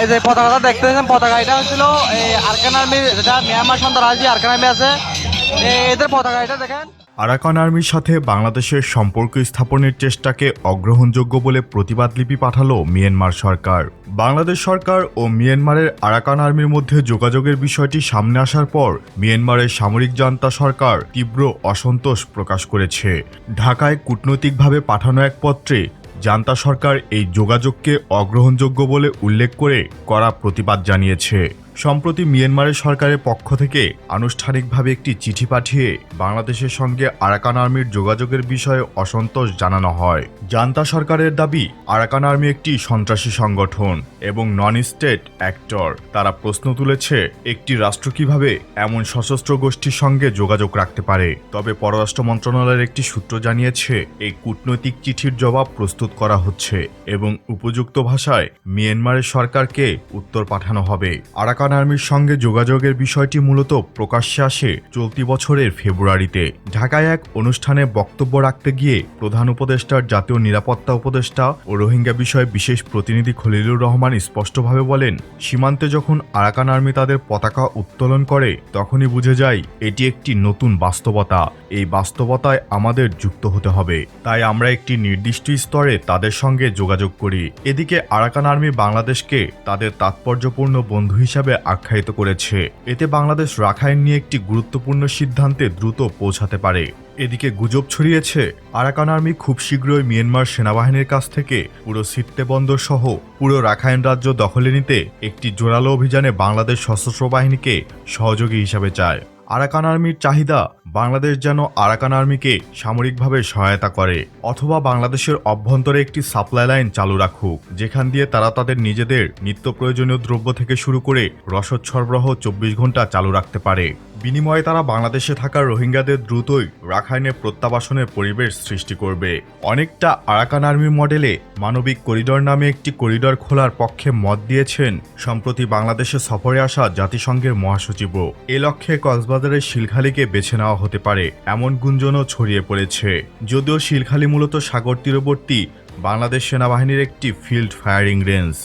এই যে পতাকাটা দেখতেছেন পতাকা এটা হচ্ছিল, এই আরকান আর্মির যেটা মিয়ানমার সন্ত্রাসী আরকান আর্মি আছে। এদের পতাকা এটা দেখেন। আরাকান আর্মির সাথে বাংলাদেশের সম্পর্ক স্থাপনের চেষ্টাকে অগ্রহণযোগ্য বলে প্রতিবাদ লিপি পাঠালো মিয়ানমার সরকার। বাংলাদেশ সরকার ও মিয়ানমারের আরাকান আর্মির মধ্যে যোগাযোগের বিষয়টি সামনে আসার পর মিয়ানমারের সামরিক জান্তা সরকার তীব্র অসন্তোষ প্রকাশ করেছে। ঢাকায় কূটনৈতিকভাবে পাঠানো এক পত্রে জান্তা সরকার এই যোগাযোগকে অগ্রহণযোগ্য বলে উল্লেখ করে কড়া প্রতিবাদ জানিয়েছে। সম্প্রতি মিয়ানমারের সরকারের পক্ষ থেকে আনুষ্ঠানিকভাবে একটি চিঠি পাঠিয়ে বাংলাদেশের সঙ্গে আরাকান আর্মির যোগাযোগের বিষয়ে অসন্তোষ জানানো হয়। জান্তা সরকারের দাবি, আরাকান আর্মি একটি সন্ত্রাসী সংগঠন এবং নন স্টেট অ্যাক্টর। তারা প্রশ্ন তুলেছে, একটি রাষ্ট্র কীভাবে এমন সশস্ত্র গোষ্ঠীর সঙ্গে যোগাযোগ রাখতে পারে? তবে পররাষ্ট্র মন্ত্রণালয়ের একটি সূত্র জানিয়েছে, এই কূটনৈতিক চিঠির জবাব প্রস্তুত করা হচ্ছে এবং উপযুক্ত ভাষায় মিয়ানমারের সরকারকে উত্তর পাঠানো হবে। আরাকান আর্মির সঙ্গে যোগাযোগের বিষয়টি মূলত প্রকাশ্যে আসে চলতি বছরের ফেব্রুয়ারিতে। ঢাকায় এক অনুষ্ঠানে বক্তব্য রাখতে গিয়ে প্রধান উপদেষ্টার জাতীয় নিরাপত্তা উপদেষ্টা ও রোহিঙ্গা বিষয়ে বিশেষ প্রতিনিধি খলিলুর রহমান স্পষ্টভাবে বলেন, সীমান্তে যখন আরাকান আর্মি তাদের পতাকা উত্তোলন করে, তখনই বুঝে যায় এটি একটি নতুন বাস্তবতা। এই বাস্তবতায় আমাদের যুক্ত হতে হবে। তাই আমরা একটি নির্দিষ্ট স্তরে তাদের সঙ্গে যোগাযোগ করি। এদিকে আরাকান আর্মি বাংলাদেশকে তাদের তাৎপর্যপূর্ণ বন্ধু হিসাবে আখ্যায়িত করেছে। এতে বাংলাদেশ রাখাইন নিয়ে একটি গুরুত্বপূর্ণ সিদ্ধান্তে দ্রুত পৌঁছাতে পারে। এদিকে গুজব ছড়িয়েছে, আরাকান আর্মি খুব শীঘ্রই মিয়ানমার সেনাবাহিনীর কাছ থেকে পুরো সিট্টে বন্দর সহ পুরো রাখাইন রাজ্য দখলে নিতে একটি জোরালো অভিযানে বাংলাদেশ সশস্ত্র বাহিনীকে সহযোগী হিসাবে চায়। আরাকান আর্মির চাহিদা বাংলাদেশ যেন আরাকান আর্মিকে সামরিকভাবে সহায়তা করে, অথবা বাংলাদেশের অভ্যন্তরে একটি সাপ্লাই লাইন চালু রাখুক, যেখান দিয়ে তারা তাদের নিজেদের নিত্য প্রয়োজনীয় দ্রব্য থেকে শুরু করে রসদ সরবরাহ চব্বিশ ঘণ্টা চালু রাখতে পারে। বিনিময়ে তারা বাংলাদেশে থাকা রোহিঙ্গাদের দ্রুতই রাখাইনে প্রত্যাবাসনের পরিবেশ সৃষ্টি করবে। অনেকটা আরাকান আর্মি মডেলে মানবিক করিডর নামে একটি করিডর খোলার পক্ষে মত দিয়েছেন সম্প্রতি বাংলাদেশে সফরে আসা জাতিসংঘের মহাসচিবও। এ লক্ষ্যে কক্সবাজারের শিলখালিকে বেছে নেওয়া হতে পারে, এমন গুঞ্জনও ছড়িয়ে পড়েছে। যদিও শিলখালি মূলত সাগর তীরবর্তী বাংলাদেশ সেনাবাহিনীর একটি ফিল্ড ফায়ারিং রেঞ্জ।